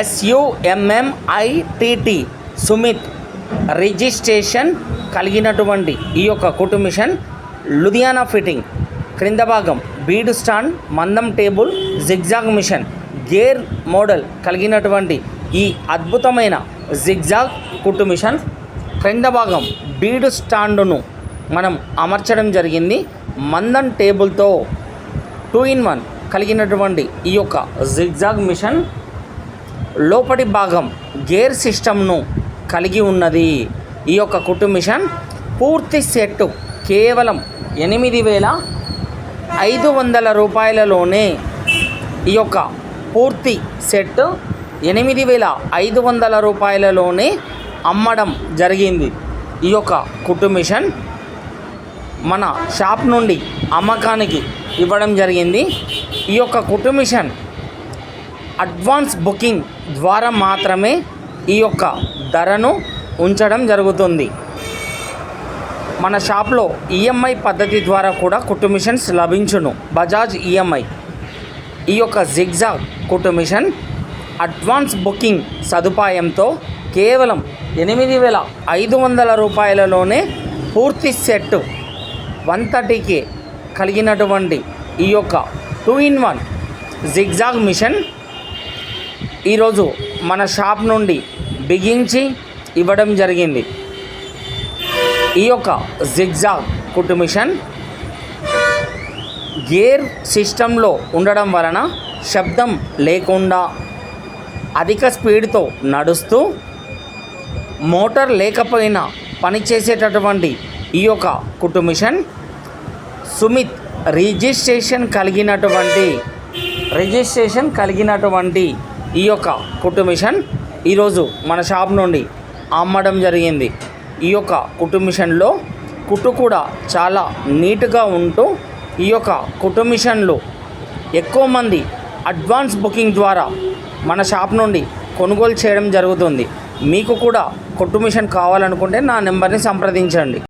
ఎస్యుఎంఎంఐటిటి Sumit registration కలిగినటువంటి ఈ యొక్క కుటుంబిషన్ మిషన్ లుధియానా ఫిట్టింగ్ క్రింద భాగం బీడు స్టాండ్ మందం table zigzag machine gear model కలిగినటువంటి ఈ అద్భుతమైన జిగ్జాగ్ కుట్టు మిషన్. క్రింద భాగం బీడు స్టాండును మనం అమర్చడం జరిగింది. మందం టేబుల్తో టూ ఇన్ వన్ కలిగినటువంటి ఈ యొక్క జిగ్జాగ్ మిషన్. లోపటి భాగం గేర్ సిస్టమ్ను కలిగి ఉన్నది. ఈ యొక్క కుట్టు మిషన్ పూర్తి సెట్ కేవలం ఎనిమిది వేల ఐదు వందల రూపాయలలోనే ఈ యొక్క పూర్తి సెట్ ఎనిమిది వేల ఐదు వందల రూపాయలలోనే అమ్మడం జరిగింది. ఈ యొక్క కుట్టు మిషన్ మన షాప్ నుండి అమ్మకానికి ఇవ్వడం జరిగింది. ఈ యొక్క కుట్టు మిషన్ అడ్వాన్స్ బుకింగ్ ద్వారా మాత్రమే ఈ యొక్క ధరను ఉంచడం జరుగుతుంది. మన షాప్లో ఈఎంఐ పద్ధతి ద్వారా కూడా కుట్టు మిషన్స్ లభించును. బజాజ్ ఈఎంఐ. ఈ యొక్క జిగ్జాగ్ కుట్టు మిషన్ అడ్వాన్స్ బుకింగ్ సదుపాయంతో కేవలం ఎనిమిది వేల ఐదు వందల రూపాయలలోనే పూర్తి సెట్ వన్ థర్టీకి కలిగినటువంటి ఈ యొక్క two in one zigzag machine ఈరోజు మన షాప్ నుండి బిగించి ఇవ్వడం జరిగింది. ఈ యొక్క జిగ్జాగ్ కుట్టు మిషన్ గేర్ సిస్టంలో ఉండడం వలన శబ్దం లేకుండా అధిక స్పీడ్తో నడుస్తూ మోటార్ లేకపోయినా పనిచేసేటటువంటి ఈ యొక్క కుట్టు మిషన్ సుమిత్ రిజిస్ట్రేషన్ కలిగినటువంటి రిజిస్ట్రేషన్ కలిగినటువంటి ఈ యొక్క కుట్టు మిషన్ ఈరోజు మన షాప్ నుండి అమ్మడం జరిగింది. ఈ యొక్క కుట్టు మిషన్లో కుట్టు కూడా చాలా నీట్గా ఉంటూ ఈ యొక్క కుట్టు మిషన్లు ఎక్కువ మంది అడ్వాన్స్ బుకింగ్ ద్వారా మన షాప్ నుండి కొనుగోలు చేయడం జరుగుతుంది. మీకు కూడా కుట్టు మిషన్ కావాలనుకుంటే నా నెంబర్ని సంప్రదించండి.